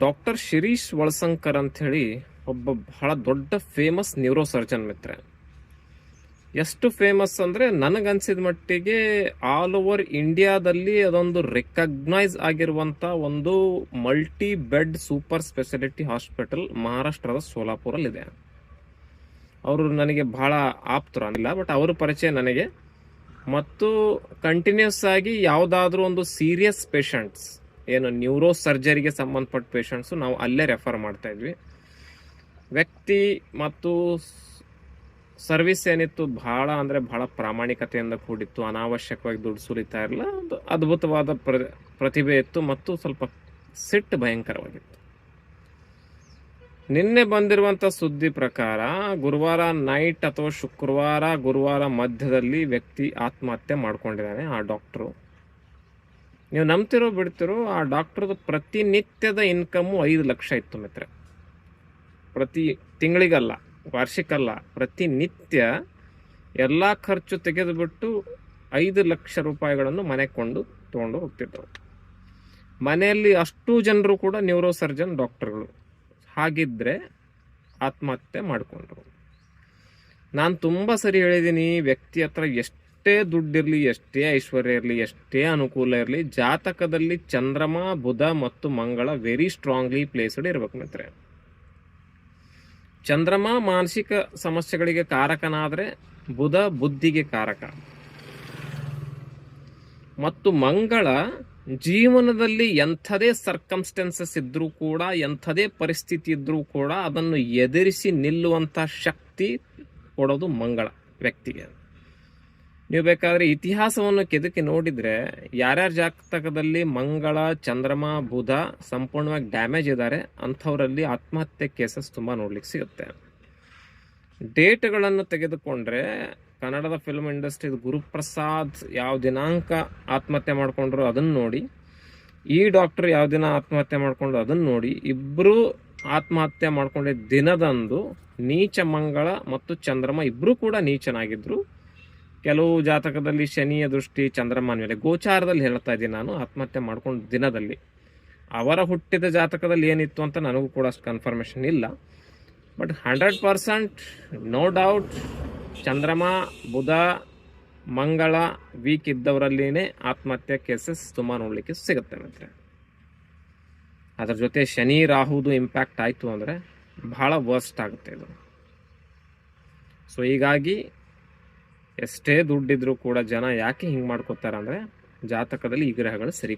Doctor Shirish ವಳಸಂಕರ್ ಅಂಥೇಳಿ ಒಬ್ಬ ಬಹಳ ದೊಡ್ಡ ಫೇಮಸ್ ನ್ಯೂರೋ ಸರ್ಜನ್ ಮಿತ್ರ. ಎಷ್ಟು ಫೇಮಸ್ ಅಂದರೆ ನನಗನ್ಸಿದ ಮಟ್ಟಿಗೆ ಆಲ್ ಓವರ್ ಇಂಡಿಯಾದಲ್ಲಿ ಅದೊಂದು ರೆಕಗ್ನೈಸ್ ಆಗಿರುವಂಥ ಒಂದು multi bed super speciality hospital ಮಹಾರಾಷ್ಟ್ರದ ಸೋಲಾಪುರಲ್ಲಿದೆ. ಅವರು ನನಗೆ ಬಹಳ ಆಪ್ತರು ಅನ್ನಿಲ್ಲ ಬಟ್ ಅವರ ಪರಿಚಯ ನನಗೆ. ಮತ್ತು ಕಂಟಿನ್ಯೂಸ್ ಆಗಿ ಯಾವುದಾದ್ರೂ ಒಂದು ಸೀರಿಯಸ್ ಪೇಷಂಟ್ಸ್ ಏನು ನ್ಯೂರೋ ಸರ್ಜರಿಗೆ ಸಂಬಂಧಪಟ್ಟ ಪೇಷಂಟ್ಸು ನಾವು ಅಲ್ಲೇ ರೆಫರ್ ಮಾಡ್ತಾ ಇದ್ವಿ. ವ್ಯಕ್ತಿ ಮತ್ತು ಸರ್ವಿಸ್ ಏನಿತ್ತು ಬಹಳ ಅಂದರೆ ಬಹಳ ಪ್ರಾಮಾಣಿಕತೆಯಿಂದ ಕೂಡಿತ್ತು, ಅನಾವಶ್ಯಕವಾಗಿ ದುಡ್ಡು ಸುರಿತಾ ಇರಲಿಲ್ಲ ಒಂದು ಅದ್ಭುತವಾದ ಪ್ರ, ಪ್ರತಿಭೆ ಇತ್ತು ಮತ್ತು ಸ್ವಲ್ಪ ಸಿಟ್ಟು ಭಯಂಕರವಾಗಿತ್ತು. ನಿನ್ನೆ ಬಂದಿರುವಂಥ ಸುದ್ದಿ ಪ್ರಕಾರ ಗುರುವಾರ ನೈಟ್ ಅಥವಾ ಶುಕ್ರವಾರ, ಗುರುವಾರ ಮಧ್ಯದಲ್ಲಿ ವ್ಯಕ್ತಿ ಆತ್ಮಹತ್ಯೆ ಮಾಡ್ಕೊಂಡಿದ್ದಾನೆ ಆ ಡಾಕ್ಟ್ರು ನೀವು ನಂಬ್ತಿರೋ ಬಿಡ್ತಿರೋ ಆ ಡಾಕ್ಟ್ರದ್ದು ಪ್ರತಿನಿತ್ಯದ ಇನ್ಕಮ್ಮು ಐದು ಲಕ್ಷ ಇತ್ತು ಮಿತ್ರ. ಪ್ರತಿ ತಿಂಗಳಿಗಲ್ಲ, ವಾರ್ಷಿಕಲ್ಲ, ಪ್ರತಿನಿತ್ಯ ಎಲ್ಲ ಖರ್ಚು ತೆಗೆದುಬಿಟ್ಟು ಐದು ಲಕ್ಷ ರೂಪಾಯಿಗಳನ್ನು ಮನೆ ಕೊಂಡು ತೊಗೊಂಡು ಹೋಗ್ತಿದ್ದವು. ಮನೆಯಲ್ಲಿ ಅಷ್ಟು ಜನರು ಕೂಡ ನ್ಯೂರೋ ಸರ್ಜನ್ ಡಾಕ್ಟರ್ಗಳು. ಹಾಗಿದ್ರೆ ಆತ್ಮಹತ್ಯೆ ಮಾಡಿಕೊಂಡ್ರು. ನಾನು ತುಂಬ ಸರಿ ಹೇಳಿದ್ದೀನಿ ವ್ಯಕ್ತಿ ಹತ್ರ ಎಷ್ಟೇ ದುಡ್ಡಿರಲಿ ಎಷ್ಟೇ ಐಶ್ವರ್ಯ ಇರಲಿ, ಎಷ್ಟೇ ಅನುಕೂಲ ಇರಲಿ, ಜಾತಕದಲ್ಲಿ ಚಂದ್ರಮ, ಬುಧ ಮತ್ತು ಮಂಗಳ ವೆರಿ ಸ್ಟ್ರಾಂಗ್ಲಿ ಪ್ಲೇಸ್ಡ್ ಇರಬೇಕು ಮಿತ್ರೆ ಚಂದ್ರಮ ಮಾನಸಿಕ ಸಮಸ್ಯೆಗಳಿಗೆ ಕಾರಕನಾದರೆ ಬುಧ ಬುದ್ಧಿಗೆ ಕಾರಕ. ಮತ್ತು ಮಂಗಳ ಜೀವನದಲ್ಲಿ ಎಂಥದೇ ಸರ್ಕಮ್ಸ್ಟೆನ್ಸಸ್ ಇದ್ರೂ ಕೂಡ, ಎಂಥದೇ ಪರಿಸ್ಥಿತಿ ಇದ್ರೂ ಕೂಡ ಅದನ್ನು ಎದುರಿಸಿ ನಿಲ್ಲುವಂಥ ಶಕ್ತಿ ಕೊಡೋದು ಮಂಗಳ ವ್ಯಕ್ತಿಗೆ. ನೀವು ಬೇಕಾದರೆ ಇತಿಹಾಸವನ್ನು ಕೆದಕಿ ನೋಡಿದರೆ ಯಾರ್ಯಾರ ಜಾತಕದಲ್ಲಿ ಮಂಗಳ, ಚಂದ್ರಮ, ಬುಧ ಸಂಪೂರ್ಣವಾಗಿ ಡ್ಯಾಮೇಜ್ ಇದ್ದಾರೆ ಅಂಥವರಲ್ಲಿ ಆತ್ಮಹತ್ಯೆ ಕೇಸಸ್ ತುಂಬ ನೋಡ್ಲಿಕ್ಕೆ ಸಿಗುತ್ತೆ. ಡೇಟ್ಗಳನ್ನು ತೆಗೆದುಕೊಂಡ್ರೆ ಕನ್ನಡದ ಫಿಲ್ಮ್ ಇಂಡಸ್ಟ್ರಿ ಗುರುಪ್ರಸಾದ್ ಯಾವ ದಿನಾಂಕ ಆತ್ಮಹತ್ಯೆ ಮಾಡಿಕೊಂಡ್ರು ಅದನ್ನು ನೋಡಿ, ಈ ಡಾಕ್ಟರ್ ಯಾವ ದಿನ ಆತ್ಮಹತ್ಯೆ ಮಾಡಿಕೊಂಡ್ರು ಅದನ್ನು ನೋಡಿ ಇಬ್ಬರು ಆತ್ಮಹತ್ಯೆ ಮಾಡಿಕೊಂಡಿದ್ದ ದಿನದಂದು ನೀಚ ಮಂಗಳ ಮತ್ತು ಚಂದ್ರಮ ಇಬ್ಬರೂ ಕೂಡ ನೀಚನಾಗಿದ್ದರು ಕೆಲವು ಜಾತಕದಲ್ಲಿ ಶನಿಯ ದೃಷ್ಟಿ ಚಂದ್ರಮಾನ ಮೇಲೆ ಗೋಚಾರದಲ್ಲಿ ಹೇಳ್ತಾ ಇದ್ದೀನಿ ನಾನು. ಆತ್ಮಹತ್ಯೆ ಮಾಡ್ಕೊಂಡ ದಿನದಲ್ಲಿ. ಅವರ ಹುಟ್ಟಿದ ಜಾತಕದಲ್ಲಿ ಏನಿತ್ತು ಅಂತ ನನಗೂ ಕೂಡ ಅಷ್ಟು ಕನ್ಫರ್ಮೇಷನ್ ಇಲ್ಲ. But hundred percent no doubt ಚಂದ್ರಮ, ಬುಧ, ಮಂಗಳ ವೀಕ್ ಇದ್ದವರಲ್ಲಿನೇ ಆತ್ಮಹತ್ಯೆ ಕೇಸಸ್ ತುಂಬ ನೋಡಲಿಕ್ಕೆ ಸಿಗುತ್ತೆ ಮತ್ತೆ. ಅದ್ರ ಜೊತೆ ಶನಿ, ರಾಹುದು ಇಂಪ್ಯಾಕ್ಟ್ ಆಯಿತು ಅಂದರೆ ಬಹಳ ವರ್ಸ್ಟ್ ಆಗುತ್ತೆ ಇದು. ಸೊ ಹೀಗಾಗಿ ಎಷ್ಟೇ ದುಡ್ಡಿದ್ರೂ ಕೂಡ ಜನ ಯಾಕೆ ಹಿಂಗೆ ಮಾಡ್ಕೋತಾರೆ ಅಂದರೆ ಜಾತಕದಲ್ಲಿ ಈ ಗ್ರಹಗಳು ಸರಿ